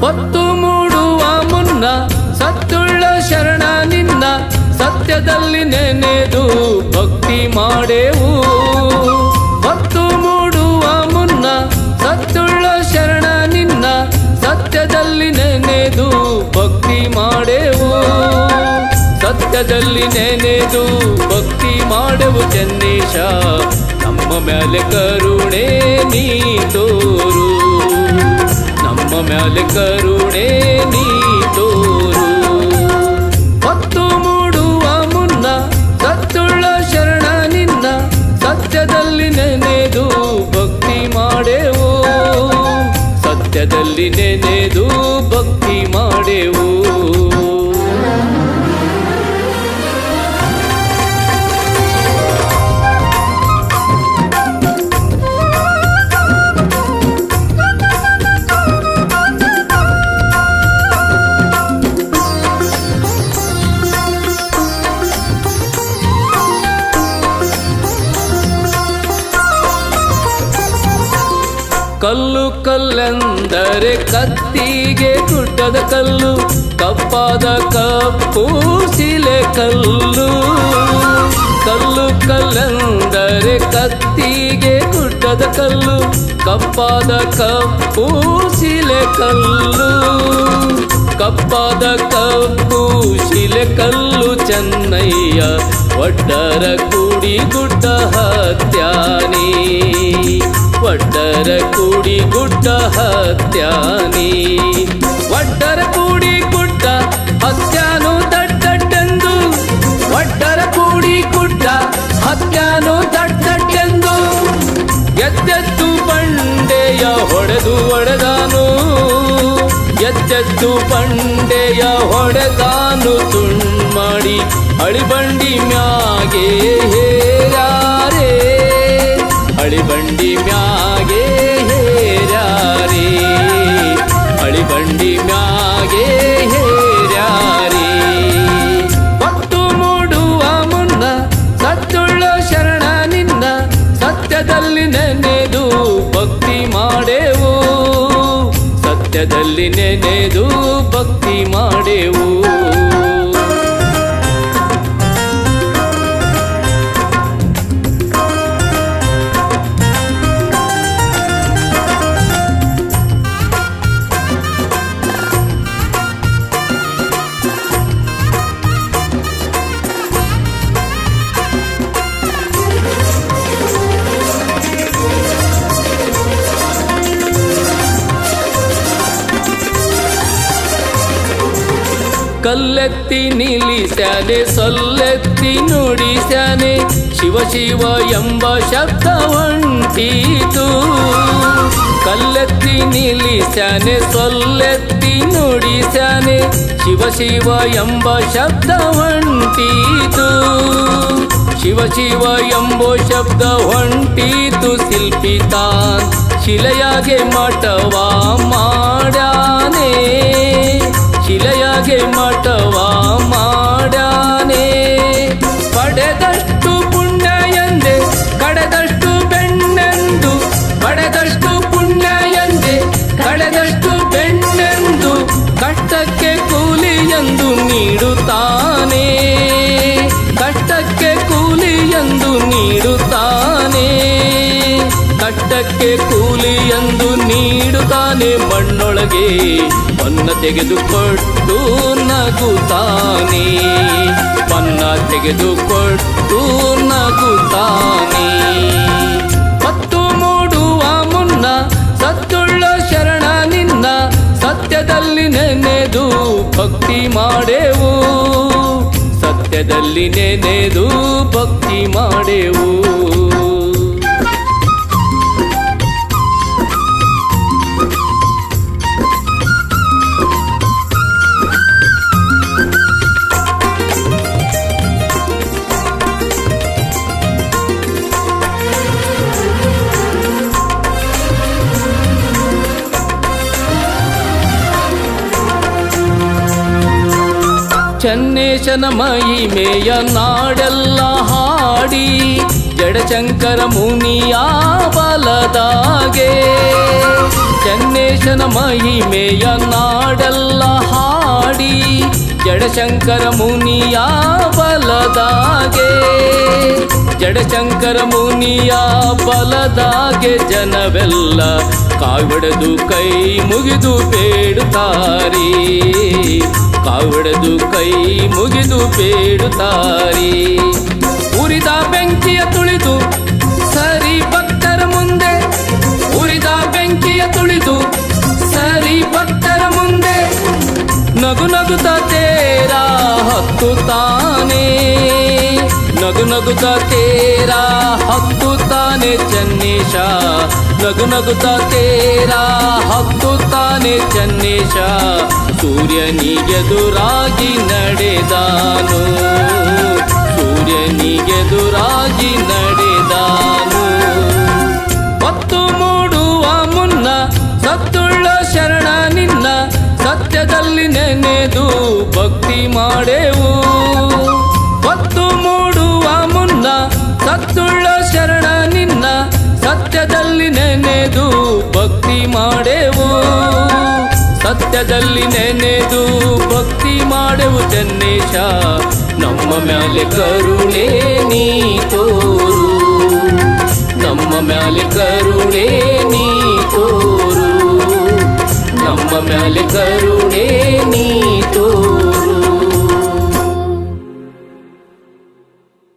ಹೊತ್ತು ಮೂಡುವ ಮುನ್ನ ಸತ್ತುಳ್ಳ ಶರಣ ನಿನ್ನ ಸತ್ಯದಲ್ಲಿ ನೆನೆದು ಭಕ್ತಿ ಮಾಡೆವು. ಹೊತ್ತು ಮೂಡುವ ಮುನ್ನ ಸತ್ತುಳ್ಳ ಶರಣ ನಿನ್ನ ಸತ್ಯದಲ್ಲಿ ನೆನೆದು ಭಕ್ತಿ ಮಾಡೆವು. ಸತ್ಯದಲ್ಲಿ ನೆನೆದು ಭಕ್ತಿ ಮಾಡೆವು ಚಂದೇಶ ನಮ್ಮ ಮೇಲೆ ಕರುಣೆ ನೀ ತೋರು. ಮೇಲೆ ಕರುಣೆ ನೀ ತೋರು ಹೊತ್ತು ಮೂಡುವ ಮುನ್ನ ಸತ್ತುಳ್ಳ ಶರಣ ನಿನ್ನ ಸತ್ಯದಲ್ಲಿ ನೆನೆದು ಭಕ್ತಿ ಮಾಡೆವು. ಸತ್ಯದಲ್ಲಿ ನೆನೆದು ಭಕ್ತಿ ಮಾಡೆವು. ಕಲ್ಲು ಕಲ್ಲೆಂದರೆ ಕತ್ತಿಗೆ ಗುಡ್ಡದ ಕಲ್ಲು, ಕಪ್ಪಾದ ಕಪ್ಪು ಶಿಲೆ ಕಲ್ಲು. ಕಲ್ಲು ಕಲ್ಲೆಂದರೆ ಕತ್ತಿಗೆ ಗುಡ್ಡದ ಕಲ್ಲು, ಕಪ್ಪಾದ ಕಪ್ಪು ಶಿಲೆ ಕಲ್ಲು. ಕಪ್ಪಾದ ಕಪ್ಪು ಶಿಲೆ ಕಲ್ಲು ಚೆನ್ನಯ್ಯ ಒಡ್ಡರ ಕೂಡಿ ಗುಡ್ಡ ಹತ್ಯಾನಿ. ಒಡ್ಡರ ಕೂಡಿ ಗುಡ್ಡ ಹತ್ಯಾನಿ. ವಡ್ಡರ ಕೂಡಿ ಗುಡ್ಡ ಹತ್ಯಾನು ದಡ್ಡಡ್ಡೆಂದು. ವಡ್ಡರ ಕೂಡಿ ಗುಡ್ಡ ಹತ್ಯಾನು ದಡ್ಡಡ್ಡೆಂದು. ಎದ್ದೆದ್ದು ಬಂಡೆಯ ಹೊಡೆದು ಒಡೆದಾನು. ಎದ್ದೆದ್ದು ಬಂಡೆಯ ಹೊಡೆದಾನು ತುಂಡ್ಮಾಡಿ ಅಳಿಬಂಡಿ ಮ್ಯಾಗೆ ಹೇರಾರೇ. ಅಳಿಬಂಡಿ ಸತ್ಯದಲ್ಲಿ ನೆನೆದು ಭಕ್ತಿ ಮಾಡೆವು ಕಲ್ಲೆತ್ತಿ ನಿಲ್ಲಿಸ್ಯಾನೆ, ಸೊಲ್ಲೆತ್ತಿ ನುಡಿಸ್ಯಾನೆ. ಶಿವ ಶಿವ ಎಂಬ ಶಬ್ದ ಹೊಂಟೀತು. ಕಲ್ಲೆತ್ತಿ ನಿಲ್ಲಿಸ್ಯಾನೆ, ಸೊಲ್ಲೆತ್ತಿ ನುಡಿಸ್ಯಾನೆ. ಶಿವ ಶಿವ ಎಂಬ ಶಬ್ದ ಹೊಂಟೀತು. ಶಿವ ಶಿವ ಎಂಬೋ ಶಬ್ದ ಹೊಂಟೀತು. ಶಿಲ್ಪಿತಾನ್ ಶಿಲೆಯಾಗೆ ಮಠವಾ ಮಾಡ್ಯಾನೆ. ಶಿಲೆಯಾಗೆ ಮಠವ ಮಾಡ್ಯಾನೆ ಪಡೆದಷ್ಟು ಪುಣ್ಯ ಎಂದೆ ಕಡೆದಷ್ಟು ಬೆಣ್ಣೆಂದು ಪಡೆದಷ್ಟು ಪುಣ್ಯ ಎಂದೆ ಕಡೆದಷ್ಟು ಬೆಣ್ಣೆಂದು ಕಷ್ಟಕ್ಕೆ ಕೂಲಿ ಎಂದು ನೀಡುತ್ತಾನೆ. ಕಷ್ಟಕ್ಕೆ ಕೂಲಿ ಎಂದು ನೀಡುತ್ತಾನೆ ಕಷ್ಟಕ್ಕೆ ಕೂಲಿ ಎಂದು ನೀಡುತ್ತಾನೆ ಮಣ್ಣೊಳಗೆ. ಪನ್ನ ತೆಗೆದುಕೊಟ್ಟು ನಗುತ್ತಾನೆ. ಪನ್ನ ತೆಗೆದುಕೊಟ್ಟು ನಗುತ್ತಾನೆ. ಮತ್ತು ಮೂಡುವ ಮುನ್ನ ಸತ್ತುಳ್ಳ ಶರಣ ನಿನ್ನ ಸತ್ಯದಲ್ಲಿ ನೆನೆದು ಭಕ್ತಿ ಮಾಡೆವು. ಸತ್ಯದಲ್ಲಿ ನೆನೆದು ಭಕ್ತಿ ಮಾಡೆವು. ಚನ್ನೇಶನ ಮಹಿಮೆಯ ನಾಡೆಲ್ಲ ಹಾಡಿ, ಜಡಶಂಕರ ಮುನಿಯ ಬಲದಾಗೆ. ಚನ್ನೇಶನ ಮಹಿಮೆಯ ನಾಡೆಲ್ಲ ಹಾಡಿ, ಜಡಶಂಕರ ಮುನಿಯ ಬಲದಾಗೆ. ಜಡಶಂಕರ ಮುನಿಯ ಬಲದಾಗೆ ಜನವೆಲ್ಲ ಕಾವಿಡದು ಕೈ ಮುಗಿದು ಬೇಡುತ್ತಾರಿ. ಕಾವಿಡದು ಕೈ ಮುಗಿದು ಬೇಡುತ್ತಾರೆ ಉರಿದ ಬೆಂಕಿಯ ತುಳಿದು ಸರಿ ಭಕ್ತರ ಮುಂದೆ. ಉರಿದ ಬೆಂಕಿಯ ತುಳಿದು ಸರಿ ಭಕ್ತರ ಮುಂದೆ. ನಗು ನಗುತ್ತ ನಗು ನಗುತ್ತ ತೇರ ಹತ್ತು ತಾನೆ ಚನ್ನೇಶ ನಗು ನಗುತ್ತ ತೇರ ಹತ್ತು ತಾನೆ ಚನ್ನೇಶ ಸೂರ್ಯನಿಗೆದುರಾಗಿ ನಡೆದಾನು ಸೂರ್ಯನಿಗೆದುರಾಗಿ ನಡೆದಾನು ಸತ್ಯದಲ್ಲಿ ನೆನೆದು ಭಕ್ತಿ ಮಾಡೆವು ಸತ್ಯದಲ್ಲಿ ನೆನೆದು ಭಕ್ತಿ ಮಾಡೆವು ಚೆನ್ನೇಶ ನಮ್ಮ ಮ್ಯಾಲೆ ಕರುಣೆ ನೀ ತೋರು ನಮ್ಮ ಮ್ಯಾಲೆ ಕರುಣೆ ನೀ ತೋರು ನಮ್ಮ ಮ್ಯಾಲೆ ಕರುಣೆ ನೀ ತೋರು